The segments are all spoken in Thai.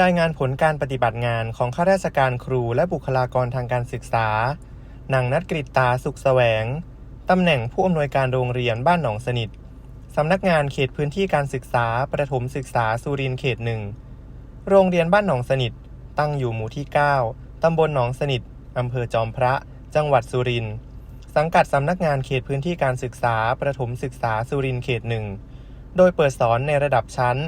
รายงานผลการปฏิบัติงานของข้าราชการครูและบุคลากรทางการศึกษา นางนัดกริตาสุขแสวง ตำแหน่งผู้อำนวยการโรงเรียนบ้านหนองสนิท สำนักงานเขตพื้นที่การศึกษา ประถมศึกษาสุรินทร์เขตหนึ่ง โรงเรียนบ้านหนองสนิท ตั้งอยู่หมู่ที่ 9 ตำบลหนองสนิท อำเภอจอมพระ จังหวัดสุรินทร์สังกัดสำนักงานเขตพื้นที่การศึกษา ประถมศึกษาสุรินทร์เขตหนึ่ง โดยเปิดสอนในระดับชั้น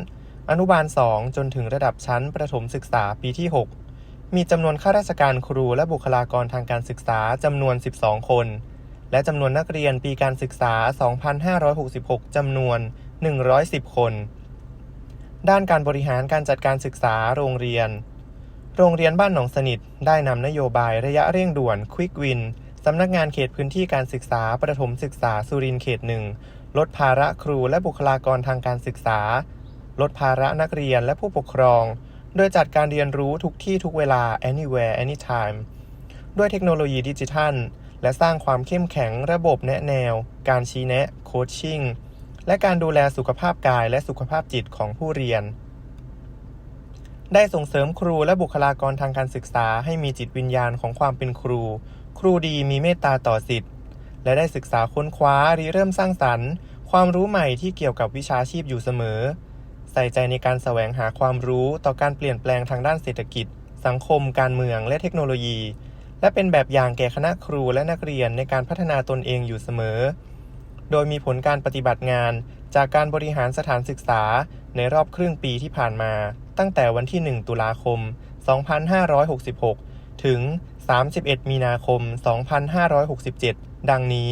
อนุบาล 2 จนถึงระดับชั้นประถมศึกษาปีที่ 6 มีจำนวนข้าราชการครูและบุคลากรทางการศึกษาจำนวน 12 คน และจำนวนนักเรียนปีการศึกษา 2566 จำนวน 110 คน ด้านการบริหารการจัดการศึกษาโรงเรียน โรงเรียนบ้านหนองสนิทได้นำนโยบายระยะเร่งด่วน Quick Win สำนักงานเขตพื้นที่การศึกษาประถมศึกษาสุรินทร์เขตหนึ่งลดภาระครูและบุคลากรทางการศึกษา ลดภาระนักเรียนและผู้ปกครอง โดยจัดการเรียนรู้ทุกที่ทุกเวลา anywhere anytime ด้วยเทคโนโลยีดิจิทัล และสร้างความเข้มแข็งระบบแนะแนว การชี้แนะโคชชิ่งและการดูแลสุขภาพกายและสุขภาพจิตของผู้เรียน ได้ส่งเสริมครูและบุคลากรทางการศึกษาให้มีจิตวิญญาณของความเป็นครู ครูดีมีเมตตาต่อสิทธิ์และได้ศึกษาค้นคว้าริเริ่มสร้างสรรค์ ความรู้ใหม่ที่เกี่ยวกับวิชาชีพอยู่เสมอ ใส่ใจในการแสวงหาความรู้ต่อการเปลี่ยนแปลงทางด้านเศรษฐกิจ สังคม การเมืองและเทคโนโลยี และเป็นแบบอย่างแก่คณะครูและนักเรียนในการพัฒนาตนเองอยู่เสมอ โดยมีผลการปฏิบัติงานจากการบริหารสถานศึกษาในรอบครึ่งปีที่ผ่านมา ตั้งแต่วันที่ 1 ตุลาคม 2566 ถึง 31 มีนาคม 2567 ดังนี้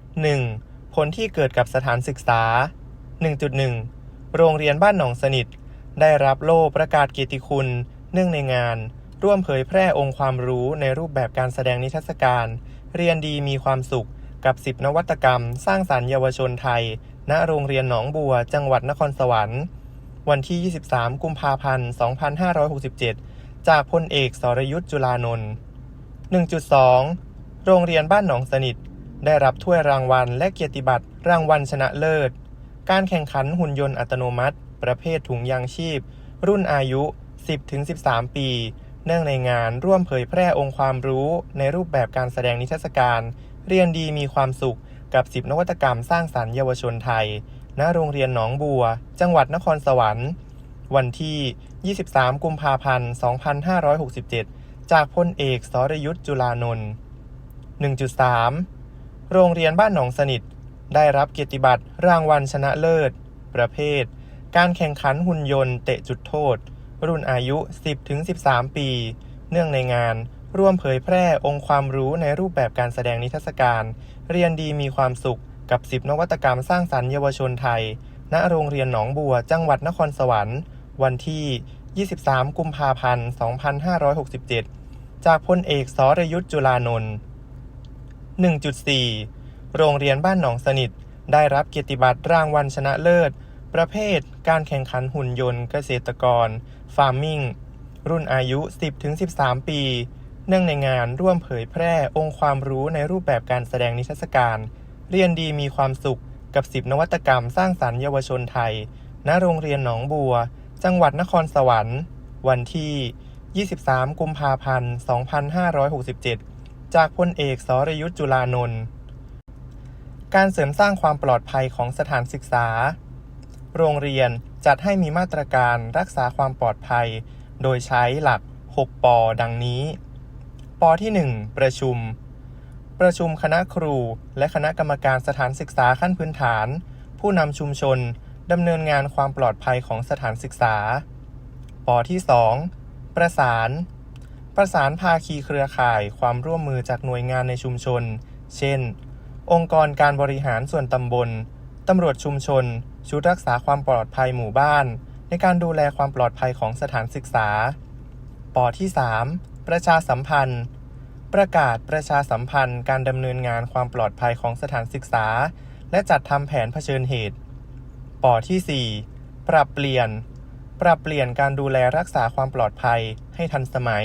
1. ผลที่เกิดกับสถานศึกษา 1.1 โรงเรียนบ้านหนองสนิท ได้รับโล่ประกาศเกียรติคุณ เนื่องในงาน ร่วมเผยแพร่องค์ความรู้ในรูปแบบการแสดงนิทรรศการ เรียนดีมีความสุข กับ 10 นวัตกรรม สร้างสรรค์เยาวชนไทย ณ โรงเรียนหนองบัว จังหวัดนครสวรรค์ วันที่ 23 กุมภาพันธ์ 2567 จากพลเอกสรยุทธ์จุลานนท์ 1.2 โรงเรียนบ้านหนองสนิทได้รับถ้วยรางวัลและเกียรติบัตรรางวัลชนะเลิศ การแข่งขันหุ่นยนต์อัตโนมัติ ประเภทถุงยางชีพ รุ่นอายุ 10-13 ปี เนื่องในงานร่วมเผยแพร่องค์ความรู้ ในรูปแบบการแสดงนิทรรศการ เรียนดีมีความสุขกับ 10 นวัตกรรมสร้างสรรค์เยาวชนไทย ณ โรงเรียนหนองบัว จังหวัดนครสวรรค์ วันที่ 23 กุมภาพันธ์ 2567 จากพลเอกสรยุทธ์จุลานนท์1.3 โรงเรียนบ้านหนองสนิท ได้รับเกียรติบัตรรางวัลชนะเลิศ ประเภท การแข่งขันหุ่นยนต์เตะจุดโทษ รุ่นอายุ 10-13 ปี เนื่องในงาน ร่วมเผยแพร่องค์ความรู้ในรูปแบบการแสดงนิทรรศการ เรียนดีมีความสุขกับ 10 นวัตกรรมสร้างสรรค์เยาวชนไทย ณ โรงเรียนหนองบัว จังหวัดนครสวรรค์ วันที่ 23 กุมภาพันธ์ 2567 จากพลเอกสรยุทธ์จุลานนท์1.4 โรงเรียนบ้านหนองสนิท ได้รับเกียรติบัตรรางวัลชนะเลิศ ประเภท การแข่งขันหุ่นยนต์เกษตรกรฟาร์มิงรุ่นอายุ 10-13 ปี เนื่องในงานร่วมเผยแพร่องค์ความรู้ในรูปแบบการแสดงนิทรรศการ เรียนดีมีความสุขกับ 10 นวัตกรรมสร้างสรรค์เยาวชนไทย ณ โรงเรียนหนองบัว จังหวัดนครสวรรค์ วันที่ 23 กุมภาพันธ์ 2567 จากพลเอกสรยุทธ์จุลานนท์ การเสริมสร้างความปลอดภัยของสถานศึกษา โรงเรียนจัดให้มีมาตรการรักษาความปลอดภัย โดยใช้หลัก 6 ปอดังนี้ ปอที่ 1 ประชุม ประชุมคณะครูและคณะกรรมการสถานศึกษาขั้นพื้นฐาน ผู้นำชุมชนดำเนินงานความปลอดภัยของสถานศึกษา ปอที่ 2 ประสาน ประสานภาคีเครือข่ายความร่วมมือจากหน่วยงานในชุมชน เช่น องค์กรการบริหารส่วนตำบล ตำรวจชุมชน ชุดรักษาความปลอดภัยหมู่บ้าน ในการดูแลความปลอดภัยของสถานศึกษา ปอที่ 3 ประชาสัมพันธ์ ประกาศประชาสัมพันธ์ การดำเนินงานความปลอดภัยของสถานศึกษา และจัดทำแผนเผชิญเหตุ ปอที่ 4 ปรับเปลี่ยน ปรับเปลี่ยนการดูแลรักษาความปลอดภัยให้ทันสมัย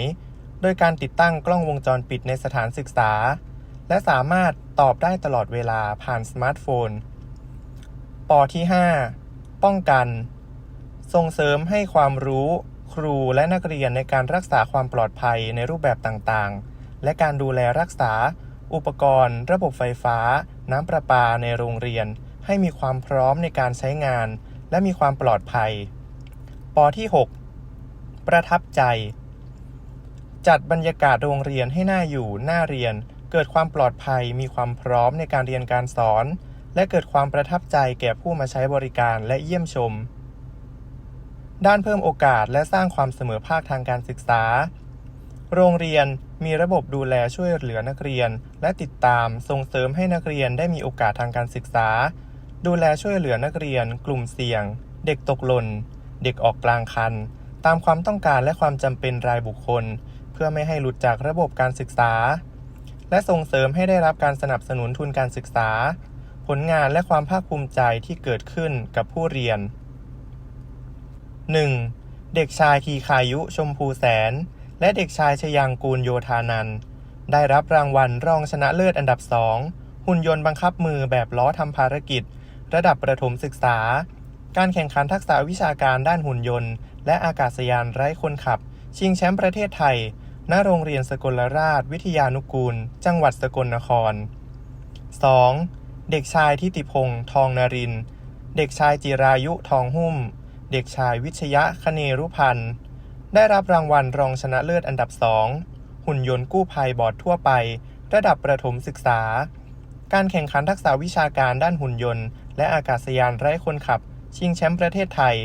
โดยการติดตั้งกล้องวงจรปิดในสถานศึกษา และสามารถ ตอบได้ตลอดเวลาผ่านสมาร์ทโฟนปอที่ 5 ป้องกัน ส่งเสริมให้ความรู้ครูและนักเรียนในการรักษาความปลอดภัยในรูปแบบต่างๆ และการดูแลรักษา อุปกรณ์ ระบบไฟฟ้า น้ำประปาในโรงเรียน ให้มีความพร้อมในการใช้งาน และมีความปลอดภัย ปที่ 6 ประทับใจ จัดบรรยากาศโรงเรียนให้น่าอยู่น่าเรียน เกิดความปลอดภัยมีความพร้อมในการเรียนการสอน และเกิดความประทับใจแก่ผู้มาใช้บริการและเยี่ยมชม ด้านเพิ่มโอกาสและสร้างความเสมอภาคทางการศึกษา โรงเรียนมีระบบดูแลช่วยเหลือนักเรียน และติดตามส่งเสริมให้นักเรียนได้มีโอกาสทางการศึกษา ดูแลช่วยเหลือนักเรียน กลุ่มเสี่ยง เด็กตกหล่น เด็กออกกลางคัน ตามความต้องการและความจำเป็นรายบุคคล เพื่อไม่ให้หลุดจากระบบการศึกษา และส่งเสริมให้ได้รับการสนับสนุนทุนการศึกษา ผลงานและความภาคภูมิใจที่เกิดขึ้นกับผู้เรียน 1. เด็กชายทีคายุชมพูแสน และเด็กชายชยังกูลโยธานันได้รับรางวัลรองชนะเลิศอันดับสองหุ่นยนต์บังคับมือแบบล้อทำภารกิจ ระดับประถมศึกษา การแข่งขันทักษะวิชาการด้านหุ่นยนต์ และอากาศยานไร้คนขับ ชิงแชมป์ประเทศไทย ณโรงเรียนสกลราชวิทยานุกูล จังหวัดสกลนคร 2. เด็กชายทิติพงษ์ทองนริน เด็กชายจิรายุทองหุ้ม เด็กชายวิชยะคเนรุพันธ์ ได้รับรางวัลรองชนะเลิศอันดับสองหุ่นยนต์กู้ภัยบอร์ดทั่วไป ระดับประถมศึกษา การแข่งขันทักษะวิชาการด้านหุ่นยนต์ และอากาศยานไร้คนขับ ชิงแชมป์ประเทศไทย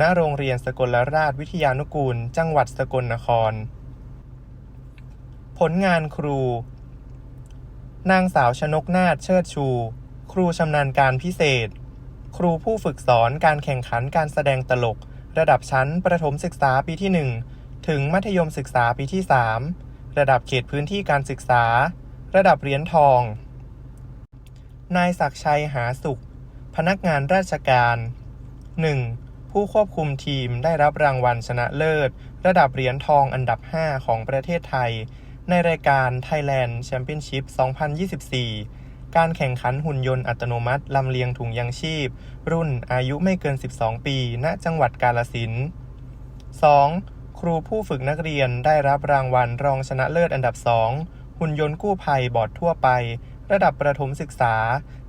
ณ โรงเรียนสกลราชวิทยานุกูล จังหวัดสกลนคร ผลงานครู นางสาวชนกนาถเชิดชู ครูชำนาญการพิเศษ ครูผู้ฝึกสอนการแข่งขันการแสดงตลก ระดับชั้นประถมศึกษาปีที่ 1 ถึงมัธยมศึกษาปีที่ 3 ระดับเขตพื้นที่การศึกษา ระดับเหรียญทอง นายศักชัยหาสุข พนักงานราชการ 1. ผู้ควบคุมทีมได้รับรางวัลชนะเลิศ ระดับเหรียญทองอันดับ 5 ของประเทศไทย ในรายการ Thailand Championship 2024 การแข่งขันหุ่นยนต์อัตโนมัติลำเลียงถุงยังชีพ รุ่นอายุไม่เกิน 12 ปี ณ จังหวัดกาลสินธุ์ 2. ครูผู้ฝึกนักเรียนได้รับรางวัลรองชนะเลิศอันดับ 2 หุ่นยนต์กู้ภัยบอร์ดทั่วไป ระดับประถมศึกษา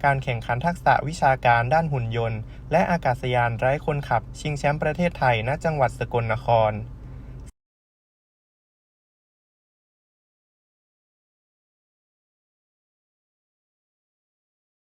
การแข่งขันทักษะวิชาการด้านหุ่นยนต์ และอากาศยานไร้คนขับ ชิงแชมป์ประเทศไทยณจังหวัดสกลนคร